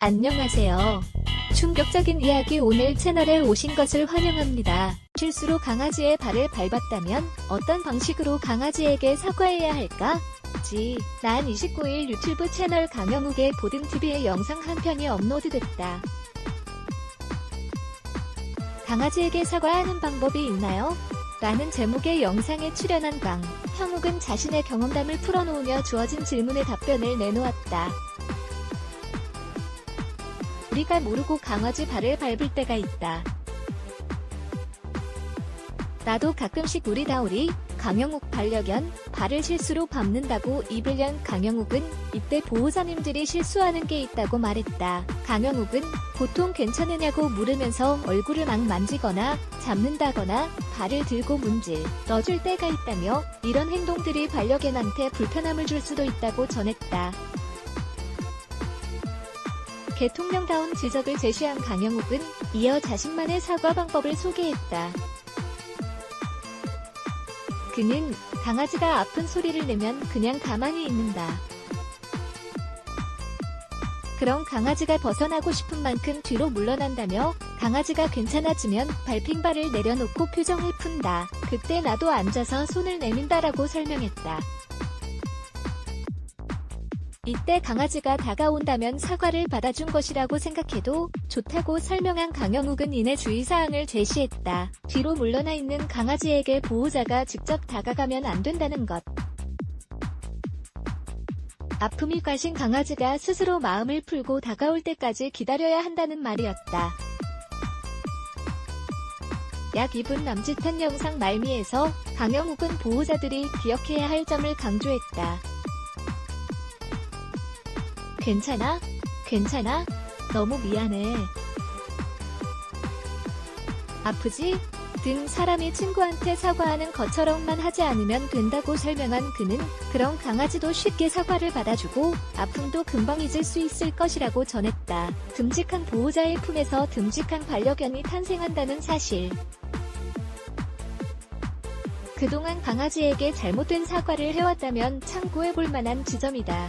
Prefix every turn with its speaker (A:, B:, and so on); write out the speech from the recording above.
A: 안녕하세요. 충격적인 이야기 오늘 채널에 오신 것을 환영합니다. 실수로 강아지의 발을 밟았다면 어떤 방식으로 강아지에게 사과해야 할까? 지, 난 29일 유튜브 채널 강영욱의 보등TV에 영상 한 편이 업로드됐다. 강아지에게 사과하는 방법이 있나요? 라는 제목의 영상에 출연한 강, 형욱은 자신의 경험담을 풀어놓으며 주어진 질문에 답변을 내놓았다. 우리가 모르고 강아지 발을 밟을 때가 있다. 나도 가끔씩 우리 다우리, 강영욱 반려견, 발을 실수로 밟는다고 입을 연 강영욱은 이때 보호자님들이 실수하는 게 있다고 말했다. 강영욱은 보통 괜찮으냐고 물으면서 얼굴을 막 만지거나 잡는다거나 발을 들고 문질, 넣어줄 때가 있다며 이런 행동들이 반려견한테 불편함을 줄 수도 있다고 전했다. 개통령다운 지적을 제시한 강영욱은 이어 자신만의 사과 방법을 소개했다. 그는 강아지가 아픈 소리를 내면 그냥 가만히 있는다. 그럼 강아지가 벗어나고 싶은 만큼 뒤로 물러난다며 강아지가 괜찮아지면 발핑발을 내려놓고 표정을 푼다. 그때 나도 앉아서 손을 내민다라고 설명했다. 이때 강아지가 다가온다면 사과를 받아준 것이라고 생각해도 좋다고 설명한 강영욱은 이내 주의사항을 제시했다. 뒤로 물러나 있는 강아지에게 보호자가 직접 다가가면 안 된다는 것. 아픔이 가신 강아지가 스스로 마음을 풀고 다가올 때까지 기다려야 한다는 말이었다. 약 2분 남짓한 영상 말미에서 강영욱은 보호자들이 기억해야 할 점을 강조했다. 괜찮아? 괜찮아? 너무 미안해. 아프지? 등 사람이 친구한테 사과하는 것처럼만 하지 않으면 된다고 설명한 그는 그런 강아지도 쉽게 사과를 받아주고 아픔도 금방 잊을 수 있을 것이라고 전했다. 듬직한 보호자의 품에서 듬직한 반려견이 탄생한다는 사실. 그동안 강아지에게 잘못된 사과를 해왔다면 참고해볼 만한 지점이다.